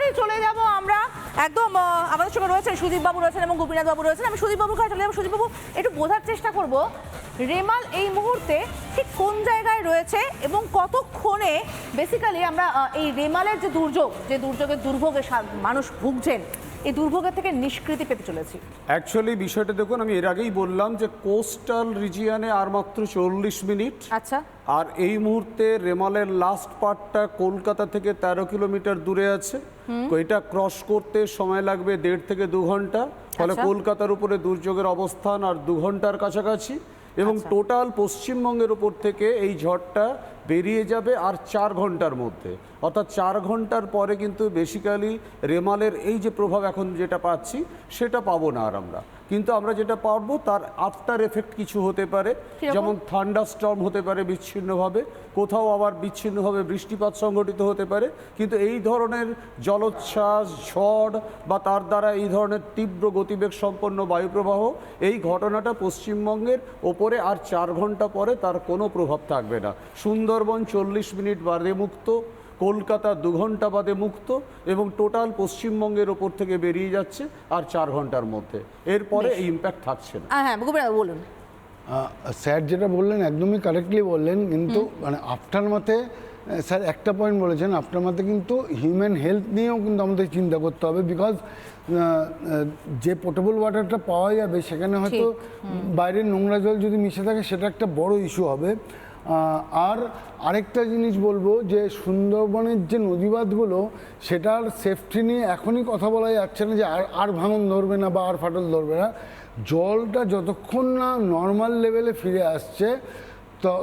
সরাসরি চলে যাব আমরা একদম আমাদের সঙ্গে রয়েছেন সুদীপ বাবু রয়েছেন এবং গোপীনাথ বাবু রয়েছেন। আমি সুদীপ বাবুর কাছে চলে যাব। সুদীপ বাবু একটু বোঝার চেষ্টা করব রেমাল এই মুহূর্তে ঠিক কোন জায়গায় রয়েছে এবং কতক্ষণে বেসিক্যালি আমরা এই রেমালের যে দুর্যোগ যে দুর্যোগের দুর্ভোগে মানুষ ভুগছেন এই দুর্ভোগের থেকে নিষ্কৃতি পেতে চলেছি। অ্যাকচুয়ালি বিষয়টা দেখুন আমি এর আগেই বললাম যে কোস্টাল রিজিয়ানে আর মাত্র চল্লিশ মিনিট। আচ্ছা। আর এই মুহূর্তে রেমালের লাস্ট পার্টটা কলকাতা থেকে তেরো কিলোমিটার দূরে আছে। এটা ক্রস করতে সময় লাগবে দেড় থেকে দু ঘণ্টা ফলে আচ্ছা। কলকাতার উপরে দুর্যোগের অবস্থান আর দু ঘণ্টার কাছাকাছি এবং আচ্ছা। টোটাল পশ্চিমবঙ্গের উপর থেকে এই ঝড়টা বেরিয়ে যাবে আর চার ঘণ্টার মধ্যে। অর্থাৎ চার ঘণ্টার পরে কিন্তু বেসিক্যালি রেমালের এই যে প্রভাব এখন যেটা পাচ্ছি সেটা পাবো না আর আমরা। কিন্তু আমরা যেটা পারব তার আফটার এফেক্ট কিছু হতে পারে। যেমন থান্ডার স্টর্ম হতে পারে বিচ্ছিন্নভাবে। কোথাও আবার বিচ্ছিন্নভাবে বৃষ্টিপাত সংঘটিত হতে পারে। কিন্তু এই ধরনের জলোচ্ছ্বাস ঝড় বা তার দ্বারা এই ধরনের তীব্র গতিবেগ সম্পন্ন বায়ুপ্রবাহ এই ঘটনাটা পশ্চিমবঙ্গের ওপরে আর চার ঘণ্টা পরে তার কোনো প্রভাব থাকবে না। সুন্দরবন চল্লিশ মিনিট বাদে মুক্ত কলকাতা দু ঘণ্টা বাদে মুক্ত এবং টোটাল পশ্চিমবঙ্গের ওপর থেকে বেরিয়ে যাচ্ছে আর চার ঘণ্টার মধ্যে। এরপরে এই ইম্প্যাক্ট থাকছে না। হ্যাঁ হ্যাঁ বলুন। স্যার যেটা বললেন একদমই কারেক্টলি বললেন কিন্তু মানে আফটার মতে স্যার একটা পয়েন্ট বলেছেন আফটার মাতে কিন্তু হিউম্যান হেলথ নিয়েও কিন্তু আমাদের চিন্তা করতে হবে বিকজ যে পোর্টেবল ওয়াটারটা পাওয়া যাবে সেখানে হয়তো বাইরের নোংরা জল যদি মিশে থাকে সেটা একটা বড় ইস্যু হবে। আর আরেকটা জিনিস বলব যে সুন্দরবনের যে নদীবাঁধগুলো, সেটার সেফটি নিয়ে এখনই কথা বলা যাচ্ছে না যে আর আর ভাঙন ধরবে না বা আর ফাটল ধরবে না। জলটা যতক্ষণ না নর্মাল লেভেলে ফিরে আসছে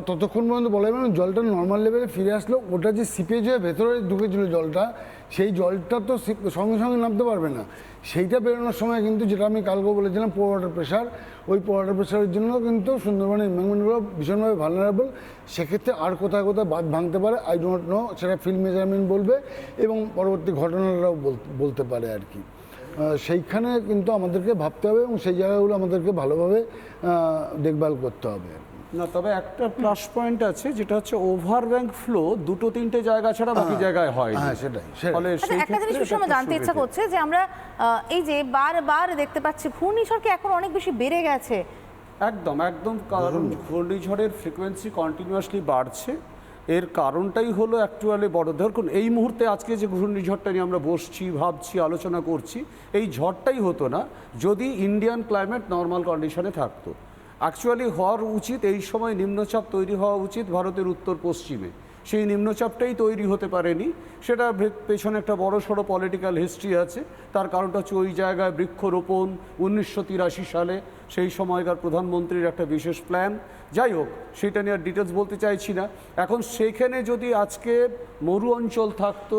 ততক্ষণ পর্যন্ত বলা যাবে না জলটা নর্মাল লেভেলে ফিরে আসলো ওটা যে সিপেজ হয়ে ভেতরে ঢুকেছিল জলটা সেই জলটা তো সঙ্গে সঙ্গে নামতে পারবে না। সেইটা বেরোনোর সময় কিন্তু যেটা আমি কালকে বলেছিলাম পোর ওয়াটার প্রেশার ওই পোর ওয়াটার প্রেশারের জন্য কিন্তু সুন্দরবনের এনভায়রনমেন্টগুলো ভীষণভাবে ভালনারেবল সেক্ষেত্রে আর কোথায় কোথায় বাদ ভাঙতে পারে আই ডোন্ট নো সেটা ফিল্ড মেজারমেন্ট বলবে এবং পরবর্তী ঘটনাটাও বল- বলতে পারে আর কি। সেইখানে কিন্তু আমাদেরকে ভাবতে হবে এবং সেই জায়গাগুলো আমাদেরকে ভালোভাবে দেখভাল করতে হবে। না তবে একটা প্লাস পয়েন্ট আছে যেটা হচ্ছে ওভার ব্যাংক ফ্লো দুটো তিনটে জায়গা ছাড়া বাকি জায়গায় হয় হ্যাঁ, সেটাই। ফলে আচ্ছা একটা জিনিস ক্ষেত্রে ভীষণ আমার জানতে ইচ্ছা করছে যে আমরা এই যে বারবার দেখতে পাচ্ছি ঘূর্ণিঝড় কি এখন অনেক বেশি বেড়ে গেছে? একদম একদম কারণ ঘূর্ণিঝড়ের ফ্রিকোয়েন্সি কন্টিনিউয়াসলি বাড়ছে। এর কারণটাই হলো অ্যাকচুয়ালি বড় ধরুন এই মুহূর্তে আজকে যে ঘূর্ণিঝড়টা নিয়ে আমরা বসছি ভাবছি আলোচনা করছি এই ঝড়টাই হতো না যদি ইন্ডিয়ান ক্লাইমেট নর্মাল কন্ডিশনে থাকতো। অ্যাকচুয়ালি হওয়ার উচিত এই সময় নিম্নচাপ তৈরি হওয়া উচিত ভারতের উত্তর পশ্চিমে সেই নিম্নচাপটাই তৈরি হতে পারেনি। সেটা পেছনে একটা বড় সড়ো পলিটিক্যাল হিস্ট্রি আছে। তার কারণটা হচ্ছে ওই জায়গায় বৃক্ষরোপণ উনিশশো তিরাশি সালে সেই সময়কার প্রধানমন্ত্রীর একটা বিশেষ প্ল্যান যাই হোক সেটা নিয়ে আর ডিটেলস বলতে চাইছি না। এখন সেখানে যদি আজকে মরু অঞ্চল থাকতো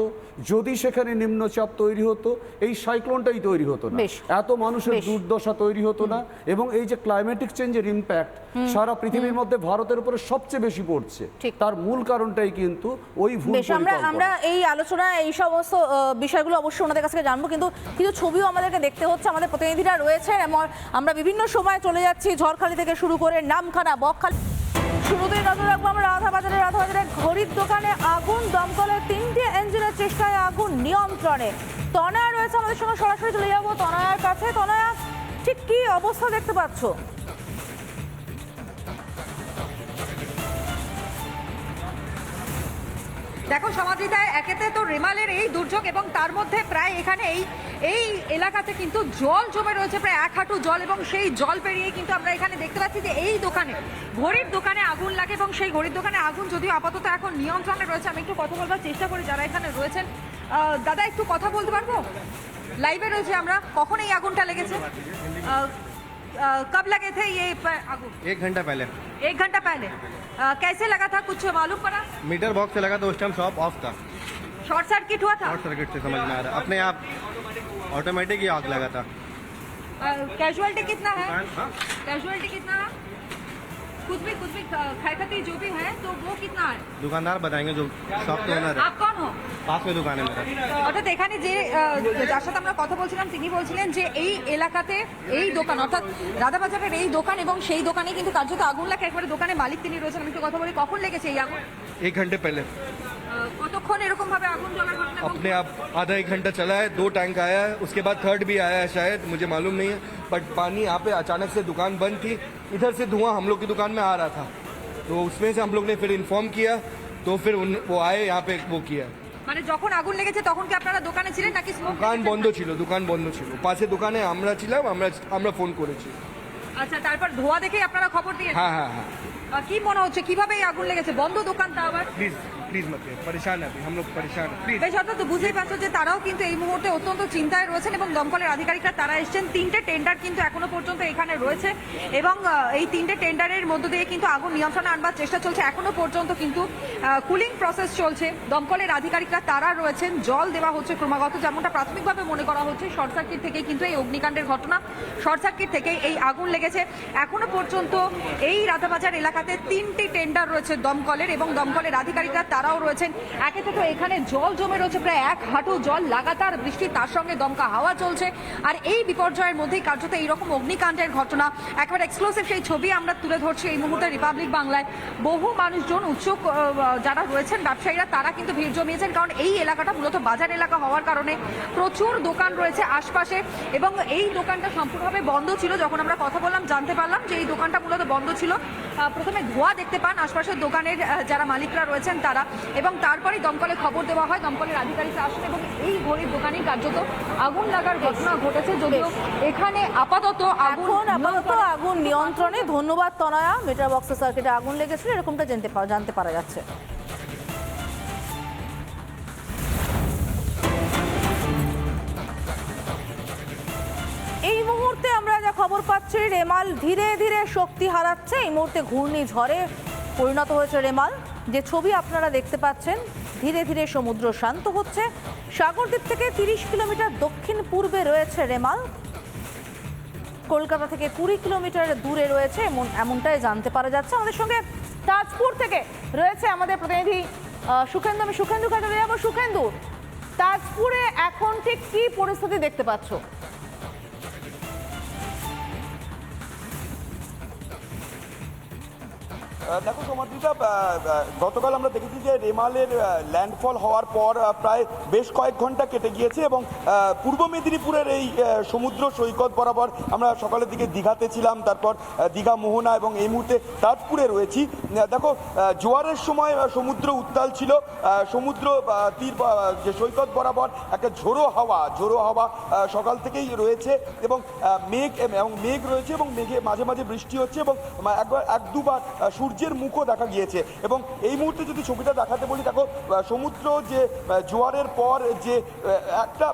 যদি সেখানে নিম্নচাপ তৈরি হতো এই সাইক্লোনটাই তৈরি হতো না। এত মানুষের দুর্দশা তৈরি হতো না। এবং এই যে ক্লাইমেটিক চেঞ্জের ইম্প্যাক্ট সারা পৃথিবীর মধ্যে ভারতের উপরে সবচেয়ে বেশি পড়ছে। তার মূল কারণটাই কিন্তু ওই ভুল আমরা আমরা এই আলোচনা এই সমস্ত বিষয়গুলো অবশ্যই ওনাদের কাছ থেকে জানব। কিন্তু কিছু ছবিও আমাদেরকে দেখতে হচ্ছে। আমাদের প্রতিনিধিরা রয়েছে এবং আমরা বিভিন্ন সময় চলে যাচ্ছি ঝড়খালি থেকে শুরু করে নামখানা বকখালি। শুরুতেই নজর রাখব আমরা রাধাবাজারে রাধাবাজারে ঘড়ির দোকানে আগুন দমকলের তিনটি ইঞ্জিনের চেষ্টায় আগুন নিয়ন্ত্রণে। তনয়া রয়েছে আমাদের সঙ্গে। সরাসরি চলে যাব তনয়ার কাছে। তনয়া ঠিক কি অবস্থা দেখতে পাচ্ছ? দেখো সমাধিতায় একেতে তো রেমালের এই দুর্যোগ এবং তার মধ্যে প্রায় এখানে এই এই এলাকাতে কিন্তু জল জমে রয়েছে, প্রায় এক হাঁটু জল এবং সেই জল পেরিয়ে কিন্তু আমরা এখানে দেখতে পাচ্ছি যে এই দোকানে, ঘড়ির দোকানে আগুন লাগে এবং সেই ঘড়ির দোকানে আগুন যদিও আপাতত এখন নিয়ন্ত্রণে রয়েছে, আমি একটু কথা বলবার চেষ্টা করি যারা এখানে রয়েছেন। দাদা, একটু কথা বলতে পারব? লাইভে রয়েছে আমরা, কখন এই আগুনটা লেগেছে? कब लगे थे ये एक घंटा पहले। एक घंटा पहले। आ, कैसे लगा था? कुछ मालूम पड़ा? मीटर बॉक्स से लगा था उस टाइम शॉप ऑफ़ था। शॉर्ट सर्किट हुआ था? शॉर्ट सर्किट से समझ में आ रहा अपने आप ऑटोमेटिक ही आग लगा था। कैजुअलिटी कितना है? हाँ? कैजुअलिटी कितना है? कुछ भी कुछ भी क्षयक्षति जो भी है तो वो कितना है दुकानदार बताएंगे जो शॉप के ओनर है आप कौन हो पास में दुकान है मेरा অর্থাৎ এখানে যে আহ, যার সাথে আমরা কথা বলছিলাম তিনি বলছিলেন যে এই এলাকাতে এই দোকান অর্থাৎ রাধাবাজারের এই দোকান এবং সেই দোকানে কিন্তু কার্যত আগুন লাগে একবারে দোকানে মালিক তিনি রয়েছেন আমি একটু কথা বলি কখন লেগেছে এই আগুন एक घंटे पहले আহ, কতক্ষণ এরকম ভাবে আগুন জ্বলার ঘটনা এবং अपने आप आधा एक घंटा चला है दो टैंक आया है उसके बाद थर्ड भी आया है शायद मुझे मालूम नहीं है बट पानी यहाँ पे अचानक से दुकान बंद थी इधर से धुआं हम लोग की दुकान में आ रहा था तो उसमें से हम लोग ने फिर इन्फॉर्म किया तो फिर उन वो आए यहाँ पे वो किया মানে যখন আগুন লেগেছে তখন কি আপনারা দোকানে ছিলেন নাকি smoke দোকান দেখেছেন? বন্ধ ছিল দোকান বন্ধ ছিল পাশে দোকানে আমরা ছিলাম আমরা আমরা ফোন করেছি আচ্ছা তারপর ধোয়া দেখেই আপনারা খবর দিয়েছেন হ্যাঁ হ্যাঁ হ্যাঁ আহ, কি মনে হচ্ছে কিভাবে এই আগুন লেগেছে বন্ধ দোকানটা আবার प्लीज प्लीज मत करिए। परेशान है अभी हम लोग परेशान हैं प्लीज বেশ অর্থাৎ বুঝতেই পারছো যে তারাও কিন্তু এই মুহূর্তে অত্যন্ত চিন্তায় রয়েছেন এবং দমকলের আধিকারিকরা তারা এসছেন তিনটে টেন্ডার কিন্তু এখনো পর্যন্ত এখানে রয়েছে এবং আহ, এই তিনটে টেন্ডারের মধ্য দিয়ে কিন্তু আগুন নিয়ন্ত্রণে আনবার চেষ্টা চলছে এখনো পর্যন্ত কিন্তু কুলিং প্রসেস চলছে দমকলের আধিকারিকরা তারা রয়েছেন জল দেওয়া হচ্ছে ক্রমাগত যেমনটা প্রাথমিকভাবে মনে করা হচ্ছে শর্ট সার্কিট থেকেই কিন্তু এই অগ্নিকাণ্ডের ঘটনা শর্ট সার্কিট থেকেই এই আগুন লেগেছে এখনো পর্যন্ত এই রাতাবাজার এলাকাতে তিনটি টেন্ডার রয়েছে দমকলের এবং দমকলের আধিকারিকরা তারাও রয়েছেন। একে থেকে এখানে জল জমে রয়েছে, প্রায় এক হাঁটু জল। লাগাতার বৃষ্টি, তার সঙ্গে দমকা হাওয়া চলছে। আর এই বিপর্যয়ের মধ্যেই কার্যত এইরকম অগ্নিকাণ্ডের ঘটনা। একেবারে এক্সক্লুসিভ সেই ছবি আমরা তুলে ধরছি এই মুহূর্তে রিপাবলিক বাংলায়। বহু মানুষজন, উৎসুক যারা রয়েছেন ব্যবসায়ীরা, তারা কিন্তু ভিড় জমিয়েছেন। কারণ এই এলাকাটা মূলত বাজার এলাকা হওয়ার কারণে প্রচুর দোকান রয়েছে আশপাশে। এবং এই দোকানটা সম্পূর্ণভাবে বন্ধ ছিল। যখন আমরা কথা বললাম, জানতে পারলাম যে এই দোকানটা মূলত বন্ধ ছিল। প্রথমে ধোঁয়া দেখতে পান আশপাশের দোকানের যারা মালিকরা রয়েছেন তারা। এবং তারপরেই দমকলে খবর দেওয়া হয় দমকলের আধিকারিকরা আসেন এবং এই ঘড়ির দোকানে কার্যত আগুন লাগার ঘটনা ঘটেছে। যদিও এখানে আপাতত আগুন আপাতত আগুন নিয়ন্ত্রণে। ধন্যবাদ তনয়া মিটার বক্সের সার্কিটে আগুন লেগেছিল এরকমটা জানতে পারা জানতে পারা যাচ্ছে। এই মুহূর্তে আমরা যা খবর পাচ্ছি রেমাল, ধীরে ধীরে শক্তি হারাচ্ছে। এই মুহূর্তে ঘূর্ণিঝড়ে পরিণত হয়েছে রেমাল। যে ছবি আপনারা দেখতে পাচ্ছেন, ধীরে ধীরে সমুদ্র শান্ত হচ্ছে। সাগরদ্বীপ থেকে তিরিশ কিলোমিটার দক্ষিণ পূর্বে রয়েছে রেমাল। কলকাতা থেকে কুড়ি কিলোমিটার দূরে রয়েছে, এমন, এমনটাই জানতে পারা যাচ্ছে। আমাদের সঙ্গে তাজপুর থেকে রয়েছে আমাদের প্রতিনিধি সুখেন্দু। আমি সুখেন্দু কাছে যাব সুখেন্দু। তাজপুরে এখন ঠিক কি পরিস্থিতি দেখতে পাচ্ছ? দেখো সমাদ্রিতা গতকাল আমরা দেখেছি যে রেমালের ল্যান্ডফল হওয়ার পর প্রায় বেশ কয়েক ঘণ্টা কেটে গিয়েছে এবং পূর্ব মেদিনীপুরের এই সমুদ্র সৈকত বরাবর আমরা সকালের দিকে দীঘাতে ছিলাম তারপর দীঘা মোহনা এবং এই মুহূর্তে তাজপুরে রয়েছি। দেখো জোয়ারের সময় সমুদ্র উত্তাল ছিল সমুদ্র তীর যে সৈকত বরাবর একটা ঝোড়ো হাওয়া ঝোড়ো হাওয়া সকাল থেকেই রয়েছে এবং মেঘ এবং মেঘ রয়েছে এবং মেঘে মাঝে মাঝে বৃষ্টি হচ্ছে এবং একবার এক দুবার আহ, সূর্যের মুখও দেখা গিয়েছে এবং এই মুহূর্তে যদি ছবিটা দেখাতে বলি, দেখো সমুদ্র যে জোয়ারের পর যে একটা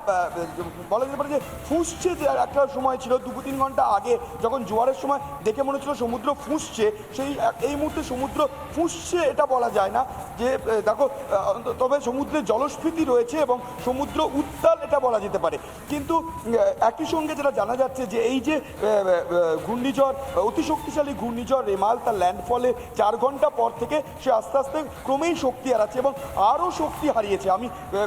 বলা যেতে পারে যে ফুসছে যে একটা সময় ছিল, দু তিন ঘণ্টা আগে, যখন জোয়ারের সময় দেখে মনে হচ্ছিল সমুদ্র ফুসছে, সেই এই মুহূর্তে সমুদ্র ফুসছে এটা বলা যায় না যে দেখো তবে সমুদ্রে জলস্ফীতি রয়েছে এবং সমুদ্র উত্তাল এটা বলা যেতে পারে। কিন্তু একই সঙ্গে যেটা জানা যাচ্ছে যে এই যে ঘূর্ণিঝড়, অতি শক্তিশালী ঘূর্ণিঝড় রেমাল, তার ল্যান্ডফলে চার ঘণ্টা পর থেকে সে আস্তে আস্তে ক্রমেই শক্তি হারাচ্ছে এবং আরও শক্তি হারিয়েছে। আমি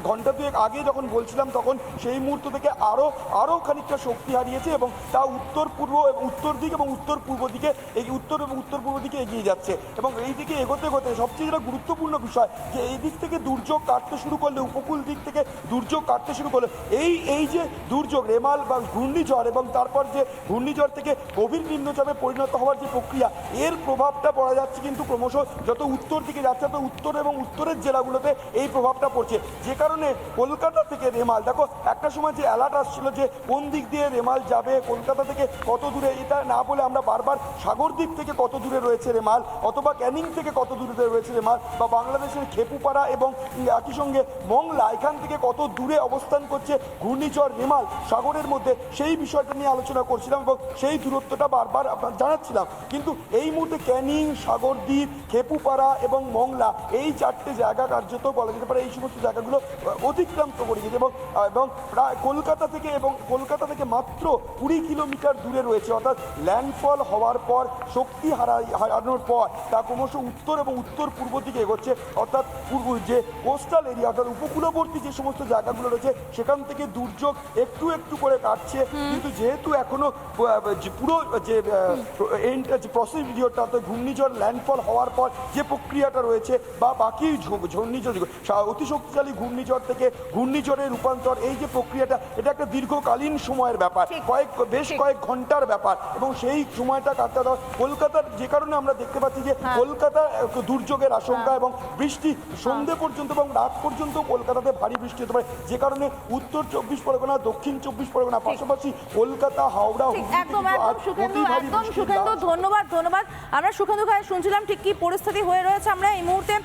ঘণ্টা দুয়েক আগে যখন বলছিলাম তখন সেই মুহূর্ত থেকে আরও আরও খানিকটা শক্তি হারিয়েছে এবং তা উত্তর পূর্ব, উত্তর দিক এবং উত্তর পূর্ব দিকে এই উত্তর এবং উত্তর পূর্ব দিকে এগিয়ে যাচ্ছে এবং এই দিকে এগোতে এগোতে সবচেয়ে যেটা গুরুত্বপূর্ণ বিষয় যে এই দিক থেকে দুর্যোগ কাটতে শুরু করলে, উপকূল দিক থেকে দুর্যোগ কাটতে শুরু করলে, এই এই যে দুর্যোগ, রেমাল বা ঘূর্ণিঝড় এবং তারপর যে ঘূর্ণিঝড় থেকে গভীর নিম্নচাপে পরিণত হওয়ার যে প্রক্রিয়া, এর প্রভাবটা পড়া যাচ্ছে কিন্তু ক্রমশ যত উত্তর দিকে যাচ্ছে, তত উত্তর এবং উত্তরের জেলাগুলোতে এই প্রভাবটা পড়ছে। যে কারণে কলকাতা থেকে রেমাল, দেখো, একটা সময় যে অ্যালার্ট আসছিল যে কোন দিক দিয়ে রেমাল যাবে, কলকাতা থেকে কত দূরে, এটা না বলে আমরা বারবার সাগরদ্বীপ থেকে কত দূরে রয়েছে রেমাল, অথবা ক্যানিং থেকে কত দূরে রয়েছে রেমাল, বা বাংলাদেশের খেপুপাড়া এবং একই সঙ্গে মংলা, এখান থেকে কত দূরে অবস্থান করছে ঘূর্ণিঝড় রেমাল সাগরের মধ্যে, সেই বিষয়টা নিয়ে আলোচনা করছিলাম এবং সেই দূরত্বটা বারবার আপনার জানাচ্ছিলাম। কিন্তু এই মুহূর্তে ক্যানিং সাগরদ্বীপ খেপুপাড়া এবং মংলা এই চারটে জায়গা কার্যত বলা যেতে পারে এই সমস্ত জায়গাগুলো অতিক্রান্ত করে গেছে এবং এবং প্রায় কলকাতা থেকে এবং কলকাতা থেকে মাত্র কুড়ি কিলোমিটার দূরে রয়েছে। অর্থাৎ ল্যান্ডফল হওয়ার পর শক্তি হারাই হারানোর পর তা ক্রমশ উত্তর এবং উত্তর পূর্ব দিকে এগোচ্ছে। অর্থাৎ পূর্ব যে কোস্টাল এরিয়া অর্থাৎ উপকূলবর্তী যে সমস্ত জায়গাগুলো রয়েছে সেখান থেকে দুর্যোগ একটু একটু করে কাটছে। কিন্তু যেহেতু এখনও পুরো যে প্রসিডিওরটা অর্থাৎ ঘূর্ণিঝড় ল্যান্ডফল হওয়ার পর যে প্রক্রিয়াটা রয়েছে বা বাকি ঘূর্ণিঝড় অতি শক্তিশালী ঘূর্ণিঝড় থেকে ঘূর্ণিঝড়ের রূপান্তর এই যে প্রক্রিয়াটা এটা একটা দীর্ঘকালীন সময়ের ব্যাপার। কয়েক বেশ কয়েক ঘণ্টার ব্যাপার এবং সেই সময়টা কাটতে দেওয়া কলকাতার যে কারণে আমরা দেখতে পাচ্ছি যে হ্যাঁ। কলকাতা দুর্যোগের আশঙ্কা এবং বৃষ্টি সন্ধে পর্যন্ত এবং রাত পর্যন্ত কলকাতাতে ভারী বৃষ্টি হতে পারে। যে কারণে উত্তর চব্বিশ পরগনা দক্ষিণ চব্বিশ পরগনা পাশাপাশি কলকাতা হাওড়া ধন্যবাদ ধন্যবাদ। আমরা সুখেন্দু ভাই শুনছিলাম ঠিক কি পরিস্থিতি হয়ে রয়েছে আমরা এই মুহূর্তে